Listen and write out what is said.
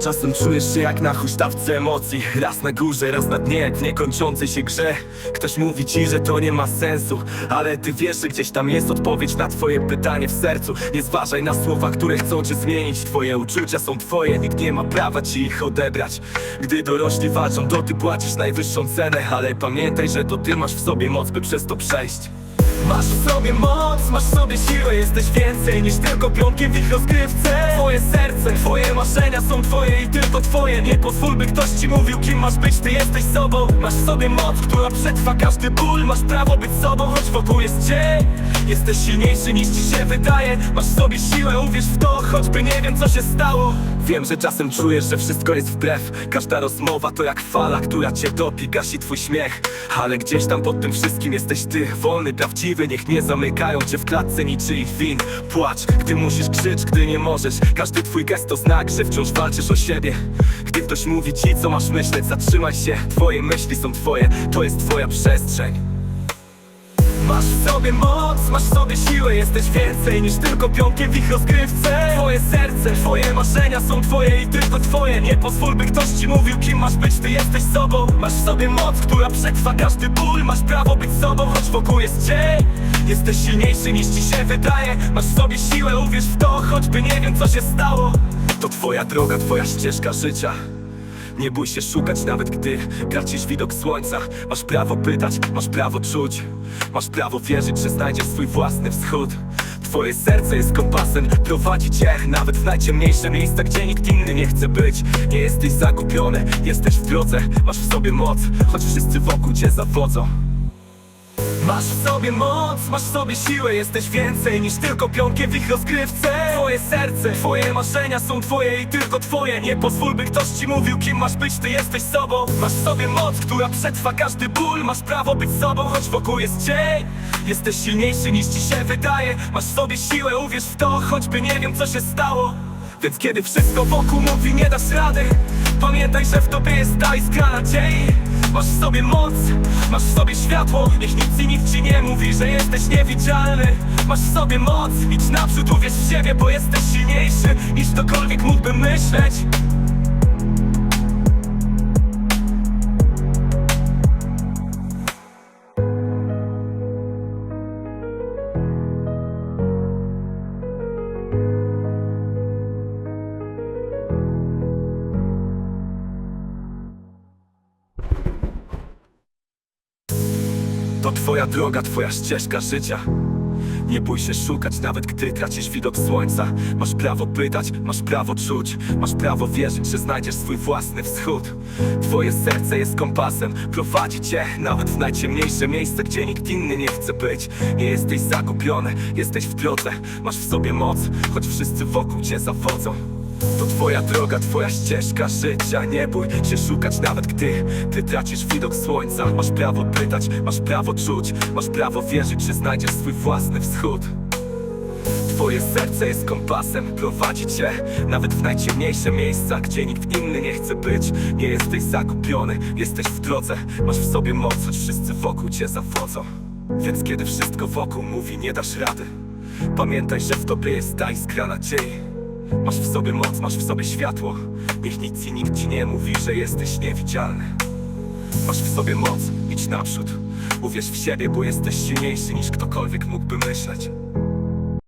Czasem czujesz się jak na huśtawce emocji. Raz na górze, raz na dnie, w niekończącej się grze. Ktoś mówi ci, że to nie ma sensu Ale ty wiesz, że gdzieś tam jest odpowiedź na twoje pytanie w sercu. Nie zważaj na słowa, które chcą cię zmienić. Twoje uczucia są twoje, nikt nie ma prawa ci ich odebrać. Gdy dorośli walczą, to ty płacisz najwyższą cenę Ale pamiętaj, że to ty masz w sobie moc, by przez to przejść Masz w sobie moc, masz w sobie siłę Jesteś więcej niż tylko pionkiem w ich rozgrywce. Twoje serce, twoje marzenia są twoje i tylko twoje. Nie pozwól by ktoś ci mówił kim masz być, ty jesteś sobą. Masz w sobie moc, która przetrwa każdy ból. Masz prawo być sobą, choć wokół jest cień Jesteś silniejszy niż ci się wydaje. Masz w sobie siłę, uwierz w to, choćby nie wiem co się stało Wiem, że czasem czujesz, że wszystko jest wbrew. Każda rozmowa to jak fala, która cię topi, gasi twój śmiech. Ale gdzieś tam pod tym wszystkim jesteś ty. Wolny, prawdziwy, niech nie zamykają cię w klatce niczyich win. Płacz, gdy musisz krzycz, gdy nie możesz. Każdy twój gest to znak, że wciąż walczysz o siebie. Gdy ktoś mówi ci co masz myśleć, zatrzymaj się. Twoje myśli są twoje, to jest twoja przestrzeń Masz w sobie moc, masz w sobie siłę Jesteś więcej niż tylko pionkiem w ich rozgrywce. Twoje serce, twoje marzenia są twoje i tylko twoje. Nie pozwól by ktoś ci mówił kim masz być, ty jesteś sobą. Masz w sobie moc, która przetrwa każdy ból. Masz prawo być sobą, choć wokół jest cień. Jesteś silniejszy niż ci się wydaje. Masz w sobie siłę, uwierz w to, choćby nie wiem co się stało. To twoja droga, twoja ścieżka życia nie bój się szukać nawet gdy tracisz widok słońca. Masz prawo pytać, masz prawo czuć. Masz prawo wierzyć, że znajdziesz swój własny wschód. Twoje serce jest kompasem, prowadzi cię nawet w najciemniejsze miejsca, gdzie nikt inny nie chce być. Nie jesteś zagubiony, jesteś w drodze, masz w sobie moc, choć wszyscy wokół cię zawodzą Masz w sobie moc, masz w sobie siłę Jesteś więcej niż tylko pionkiem w ich rozgrywce. Twoje serce, twoje marzenia są twoje i tylko twoje. Nie pozwól by ktoś ci mówił kim masz być, ty jesteś sobą. Masz w sobie moc, która przetrwa każdy ból. Masz prawo być sobą, choć wokół jest cień. Jesteś silniejszy niż ci się wydaje. Masz w sobie siłę, uwierz w to, choćby nie wiem co się stało. Więc kiedy wszystko wokół mówi nie dasz rady. Pamiętaj, że w tobie jest ta iskra nadziei sobie moc, masz w sobie światło Niech nic i nikt ci nie mówi, że jesteś niewidzialny. Masz w sobie moc, idź naprzód, uwierz w siebie Bo jesteś silniejszy niż ktokolwiek mógłby myśleć To twoja droga, twoja ścieżka życia. Nie bój się szukać, nawet gdy tracisz widok słońca. Masz prawo pytać, masz prawo czuć. Masz prawo wierzyć, że znajdziesz swój własny wschód. Twoje serce jest kompasem, prowadzi cię Nawet w najciemniejsze miejsce, gdzie nikt inny nie chce być. Nie jesteś zagubiony, jesteś w drodze. Masz w sobie moc, choć wszyscy wokół cię zawodzą to twoja droga, twoja ścieżka życia. Nie bój się szukać nawet gdy Ty tracisz widok słońca. Masz prawo pytać, masz prawo czuć Masz prawo wierzyć, że znajdziesz swój własny wschód. Twoje serce jest kompasem, prowadzi cię Nawet w najciemniejsze miejsca, gdzie nikt inny nie chce być. Nie jesteś zagubiony, jesteś w drodze. Masz w sobie moc, choć wszyscy wokół cię zawodzą. Więc kiedy wszystko wokół mówi nie dasz rady. Pamiętaj, że w tobie jest ta iskra nadziei Masz w sobie moc, masz w sobie światło. Niech nic i nikt ci nie mówi, że jesteś niewidzialny. Masz w sobie moc, idź naprzód. Uwierz w siebie, bo jesteś silniejszy niż ktokolwiek mógłby myśleć